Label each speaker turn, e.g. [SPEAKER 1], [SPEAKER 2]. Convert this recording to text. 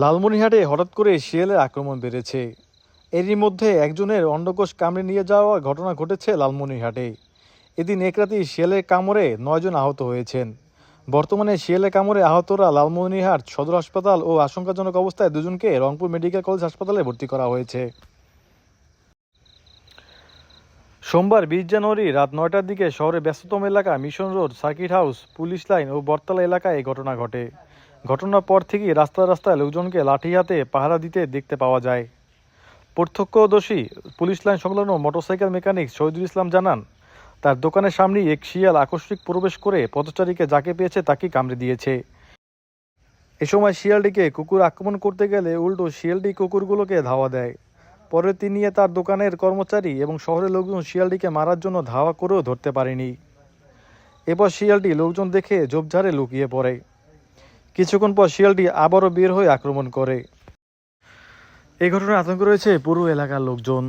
[SPEAKER 1] লালমনিরহাটে হঠাৎ করে শিয়ালের আক্রমণ বেড়েছে। এরই মধ্যে একজনের অন্ডকোষ কামড়ে নিয়ে যাওয়ার ঘটনা ঘটেছে লালমনিরহাটে। এদিন এক রাতেই শিয়ালের কামড়ে নয়জন আহত হয়েছেন। বর্তমানে শিয়ালের কামড়ে আহতরা লালমনিরহাট সদর হাসপাতাল ও আশঙ্কাজনক অবস্থায় দুজনকে রংপুর মেডিকেল কলেজ হাসপাতালে ভর্তি করা হয়েছে। সোমবার বিশ জানুয়ারি রাত নয়টার দিকে শহরের ব্যস্ততম এলাকা mission road, circuit house, police line ও বটতলা এলাকায় এই ঘটনা ঘটে। ঘটনার পর থেকেই রাস্তায় রাস্তায় লোকজনকে লাঠি হাতে পাহারা দিতে দেখতে পাওয়া যায়। প্রত্যক্ষদর্শী, পুলিশ লাইন সংলগ্ন মোটরসাইকেল মেকানিক শহীদুল ইসলাম জানান, তার দোকানের সামনেই এক শিয়াল আকস্মিক প্রবেশ করে পথচারীকে যাকে পেয়েছে তাকে কামড়ে দিয়েছে। এ সময় শিয়ালটিকে কুকুর আক্রমণ করতে গেলে উল্টো শিয়ালটি কুকুরগুলোকে ধাওয়া দেয়। পরে তিনি তার দোকানের কর্মচারী এবং শহরের লোকজন শিয়ালটিকে মারার জন্য ধাওয়া করেও ধরতে পারেনি। এরপর শিয়ালটি লোকজন দেখে ঝোপঝাড়ে লুকিয়ে পড়ে। কিছুক্ষণ পর শিয়ালটি আবারও বের হয়ে আক্রমণ করে। এই ঘটনায় আতঙ্ক রয়েছে পুরো এলাকার লোকজন।